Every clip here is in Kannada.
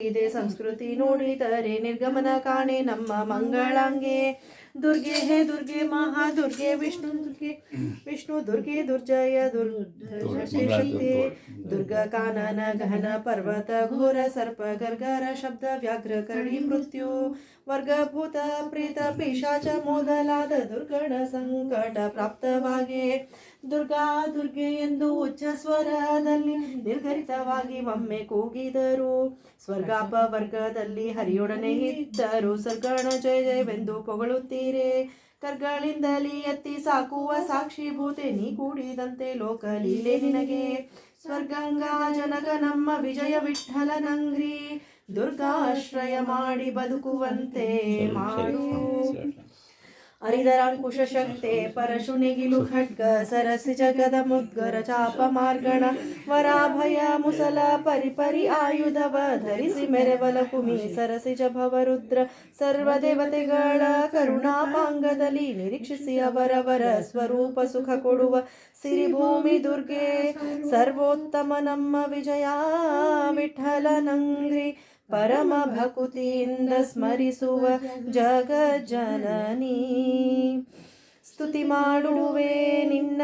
ಇದೆ ಸಂಸ್ಕೃತಿ ನೋಡಿದರೆ ನಿರ್ಗಮನ ಕಾಣೆ ನಮ್ಮ ಮಂಗಳಾಂಗೆ. ದುರ್ಗೆ ಹೇ ದುರ್ಗೆ ಮಹಾ ದುರ್ಗೆ ವಿಷ್ಣು ದುರ್ಗೆ ವಿಷ್ಣು ದುರ್ಗೆ ದುರ್ಜಯ ದುರ್ಜಯ ದುರ್ಗ ಕಾನನ ಗಹನ ಪರ್ವತ ಘೋರ ಸರ್ಪ ಗರ್ಗರ ಶಬ್ದ ವ್ಯಾಘ್ರ ಕರ್ಣಿ ಮೃತ್ಯು ವರ್ಗಭೂತ ಪ್ರೇತ ಪಿಶಾಚ ಮೊದಲಾದ ದುರ್ಗಣ ಸಂಕಟ ಪ್ರಾಪ್ತವಾಗಿ. ದುರ್ಗಾ ದುರ್ಗೆ ಎಂದು ಉಚ್ಚ ಸ್ವರದಲ್ಲಿ ನಿರ್ಧರಿತವಾಗಿ ಒಮ್ಮೆ ಕೂಗಿದರು. ಸ್ವರ್ಗಾಪವರ್ಗದಲ್ಲಿ ಹರಿಯೊಡನೆ ಇದ್ದರು. ಸರ್ಗಣ ಜಯ ಜಯವೆಂದು ಪೊಗಳುತ್ತೀರೆ ಕರ್ಗಳಿಂದಲಿ ಎತ್ತಿ ಸಾಕುವ ಸಾಕ್ಷಿಭೂತೆ ನೀ ಕೂಡಿದಂತೆ ಲೋಕಲೀಲೆ ನಿನಗೆ. ಸ್ವರ್ಗಂಗಾ ಜನಕ ನಮ್ಮ ವಿಜಯ ವಿಠ್ಠಲನಂಗ್ರಿ ದುರ್ಗಾಶ್ರಯ ಮಾಡಿ ಬದುಕುವಂತೆ ಮಾಡು. ಹರಿದರಾಂಕುಶ ಶಕ್ತೆ ಪರಶುನಿಗಿಲು ಖಡ್ಗ ಸರಸಿ ಜಗದ ಮುದ್ಗರ ಚಾಪ ಮಾರ್ಗಣ ವರಾಭಯ ಮುಸಲ ಪರಿಪರಿ ಆಯುಧವ ಧರಿಸಿ ಮೆರೆವಲ ಕುಮಿ ಸರಸಿಜ ಭವರುದ್ರ ಸರ್ವ ದೇವತೆಗಳ ಕರುಣಾಪಾಂಗದಲ್ಲಿ ನಿರೀಕ್ಷಿಸಿ ಅವರವರ ಸ್ವರೂಪ ಸುಖ ಕೊಡುವ ಸಿರಿಭೂಮಿ ದುರ್ಗೆ ಸರ್ವೋತ್ತಮ ನಮ್ಮ ವಿಜಯ ವಿಠಲನಂಗ್ರಿ ಪರಮ ಭಕುತಿಯಿಂದ ಸ್ಮರಿಸುವ ಜನನೀ ಸ್ತುತಿ ಮಾಡುವೆ ನಿನ್ನ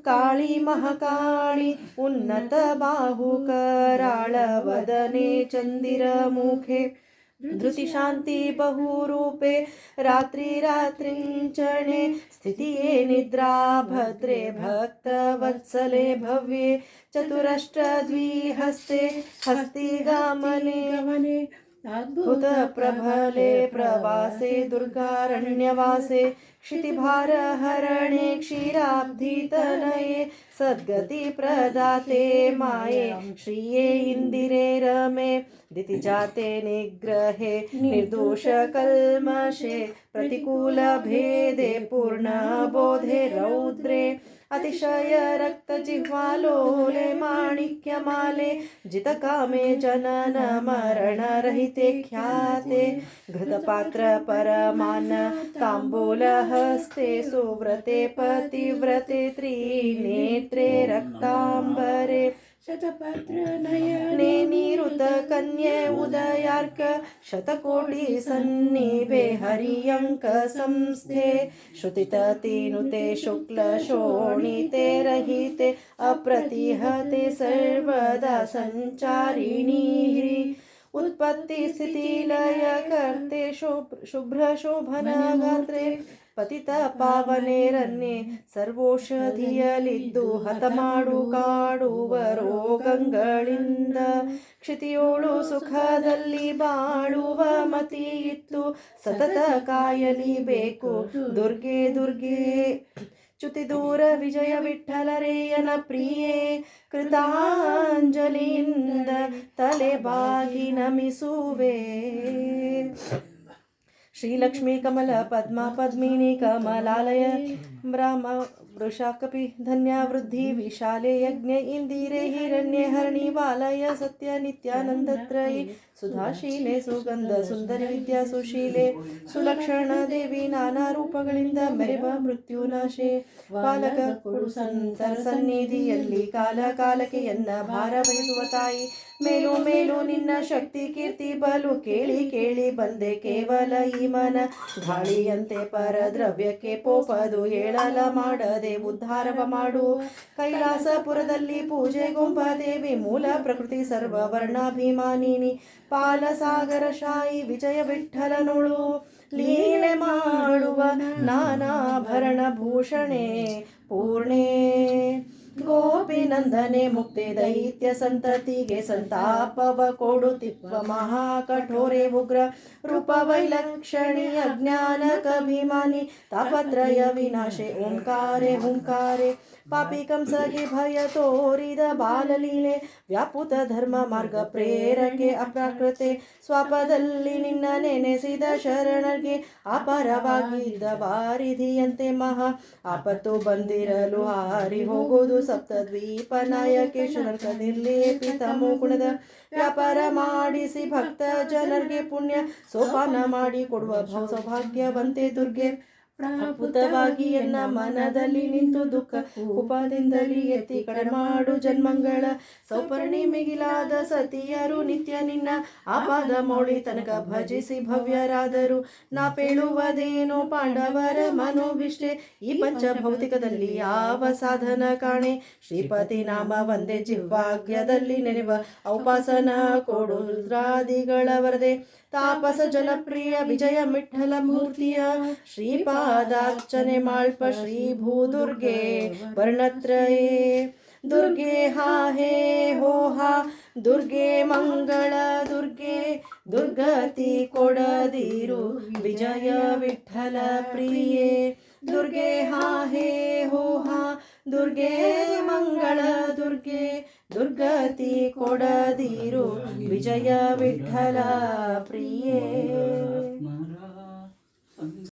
ಕಾಳಿ ಮಹಾಕಾಳಿ ಉನ್ನತ ಬಾಹುಕರಾಳ ವದನೆ ಚಂದಿರ ಮುಖೆ. धृति धृतिशान्ति बहुरूपे रात्रिरात्रिञ्चणे स्थितिये निद्रा भद्रे भक्तवत्सले भव्ये चतुरष्टद्विहस्ते हस्तिगामने गमने अद्भुतप्रभले प्रवासे दुर्गारण्यवासे क्षितिभारहरणे क्षीराब्धितनये सद्गतिप्रदाते माये श्रिये इन्दिरे रमे दितिजाते निग्रहे निर्दोषकल्मषे प्रतिकूलभेदे पूर्णबोधे रौद्रे अतिशय रक्तजिह्वालोले ख्यमाले जितकामे जननमरणरहिते ख्याते। घृतपात्रपरमान् ताम्बूलहस्ते सुव्रते पतिव्रते त्रिनेत्रे रक्ताम्बरे शतपत्र कन्या उदयाक शतकोटि सन्नी हरियंक संस्थे श्रुतिततीनुते शुक्लशोणिते रहिते अप्रतिहते सर्वदा सञ्चारिणी उत्पत्ति स्थिति लय करते शुभ्र शुभ्र शोभन गात्रे ಪತಿತ ಪಾವನೇರನ್ನೇ ಸರ್ವೋಷಧಿಯಲಿದ್ದು ಹತಮಾಡು ಕಾಡುವ ರೋಗಗಳಿಂದ ಕ್ಷಿತಿಯೋಳು ಸುಖದಲ್ಲಿ ಬಾಳುವ ಮತಿ ಇತ್ತು ಸತತ ಕಾಯಲಿ ಬೇಕು ದುರ್ಗೆ ದುರ್ಗೆ च्युतिदूरविजयविठ्ठलरेयन प्रिये कृताञ्जलिन्द तलेबागि नमिसुवे। श्रीलक्ष्मी कमल पद्मा पद्मिनी कमलालय ब्रह्म ಪದ್ಮ धन्या वृद्धि ಬ್ರಹ್ಮ ವೃಷಾಕಪಿ ಧನ್ಯ ವೃದ್ಧಿ ವಿಶಾಲೆ ಯಜ್ಞ ಇಂದಿರೆ ಹಿರಣ್ಯ ಹರಣಿ ವಾಲಯ ಸತ್ಯ ನಿತ್ಯಾನಂದತ್ರಯಿ ಸುಧಾಶೀಲೆ ಸುಗಂಧ ಸುಂದರಿ ವಿದ್ಯಾ ಸುಶೀಲೆ. ಸುಲಕ್ಷಣ ದೇವಿ ನಾನಾ ರೂಪಗಳಿಂದ ಮೆರೆವ ಮೃತ್ಯುನಾಶೆ ಬಾಲಕ ಕೊಡು ಸಂತರ ಸನ್ನಿಧಿಯಲ್ಲಿ ಕಾಲ ಕಾಲಕ್ಕೆ ಎನ್ನ ಭಾರ ವಹಿಸುವ ತಾಯಿ. ಮೇಲು ಮೇಲು ನಿನ್ನ ಶಕ್ತಿ ಕೀರ್ತಿ ಬಲು ಕೇಳಿ ಕೇಳಿ ಬಂದೆ ಕೇವಲ ಈ ಮನ. ಗಾಳಿಯಂತೆ ಪರದ್ರವ್ಯಕ್ಕೆ ಪೋಪದು ಹೇಳಲ ಮಾಡದೆ ಉದ್ಧಾರವ ಮಾಡು. ಕೈಲಾಸಪುರದಲ್ಲಿ ಪೂಜೆಗೊಂಬ ದೇವಿ, ಮೂಲ ಪ್ರಕೃತಿ ಸರ್ವ ವರ್ಣಾಭಿಮಾನಿನಿ. ಪಾಲಸಾಗರ ಶಾಯಿ ವಿಜಯ ವಿಠಲನುಳು ಲೀಲೆ ಮಾಡುವ ನಾನಾಭರಣ ಭೂಷಣೆ ಪೂರ್ಣೆ. ಗೋಪಿನಂದನೆ ಮುಕ್ತಿ ದೈತ್ಯ ಸಂತತಿಗೆ ಸಂತಾಪವ ಕೊಡುತ್ತಿಪ್ಪ ಮಹಾ ಕಠೋರೆ ಉಗ್ರ ರೂಪ ವೈಲಕ್ಷಣಿ ಅಜ್ಞಾನ ಕಭಿಮಾನಿ ತಾಪತ್ರಯ ವಿನಾಶೆ, ಓಂಕಾರೆ ಹುಂಕಾರೆ, ಪಾಪಿ ಕಂಸಗೆ ಭಯ ತೋರಿದ ಬಾಲಲೀಲೆ, ವ್ಯಾಪುತ ಧರ್ಮ ಮಾರ್ಗ ಪ್ರೇರಕೆ ಅಪ್ರಾಕೃತೆ, ಸ್ವಾಪದಲ್ಲಿ ನಿನ್ನ ನೆನೆಸಿದ ಶರಣರಿಗೆ ಅಪರವಾಗಿದ್ದ ವಾರಿಧಿಯಂತೆ ಮಹಾ, ಆಪತ್ತು ಬಂದಿರಲು ಹಾರಿ ಹೋಗುವುದು ಸಪ್ತದ್ವೀಪ ನಾಯಕೇಶ್ವರ ನಿರ್ಲೇಪಿತ ಮುಗುಣದ ವ್ಯಾಪಾರ ಮಾಡಿಸಿ ಭಕ್ತ ಜನರಿಗೆ ಪುಣ್ಯ ಸೋಪಾನ ಮಾಡಿ ಕೊಡುವ ಸೌಭಾಗ್ಯವಂತೆ ದುರ್ಗೆ. ಅದ್ಭುತವಾಗಿ ಎನ್ನ ಮನದಲ್ಲಿ ನಿಂತು ದುಃಖ ಉಪದಿಂದಲಿ ಎತ್ತಿ ಕಡೆ ಮಾಡು ಜನ್ಮಂಗಳ ಸೌಪರ್ಣಿ ಮಿಗಿಲಾದ ಸತಿಯರು ನಿತ್ಯ ನಿನ್ನ ಆಪಾದ ಮೌಳಿ ತನಕ ಭಜಿಸಿ ಭವ್ಯರಾದರು. ನಾ ಪೇಳುವುದೇನೋ ಪಾಂಡವರ ಮನೋಭಿಷ್ಟೆ, ಈ ಪಂಚಭೌತಿಕದಲ್ಲಿ ಯಾವ ಸಾಧನ ಕಾಣೆ? ಶ್ರೀಪತಿ ನಾಮ ಒಂದೇ ಜಿಹ್ವಾಗ್ಯದಲ್ಲಿ ನೆನೆವ ಔಪಾಸನ ಕೊಡು ವರದೆ. ತಾಪಸ ಜನಪ್ರಿಯ ವಿಜಯ ಮಿಠಲ ಮೂರ್ತಿಯ ಶ್ರೀಪಾದಾರ್ಚನೆ ಮಾಳ್ಪ ಶ್ರೀ ಭೂದುರ್ಗೆ ವರ್ಣತ್ರಯೇ ದುರ್ಗೆ ಹಾ ಹೇ ಹೋ ಹಾ ದುರ್ಗೆ ಮಂಗಳ ದುರ್ಗೆ ದುರ್ಗತಿ ಕೊಡದಿರು ವಿಜಯ ವಿಠಲ ಪ್ರಿಯೆ ದುರ್ಗೆ ಹಾ ಹೇ ಹೋ ಹಾ. ದುರ್ಗೆ ಮಂಗಳ ದುರ್ಗೆ ದುರ್ಗತಿ ಕೊಡದಿರು. ವಿಜಯ ವಿಠಲ ಪ್ರಿಯೇ.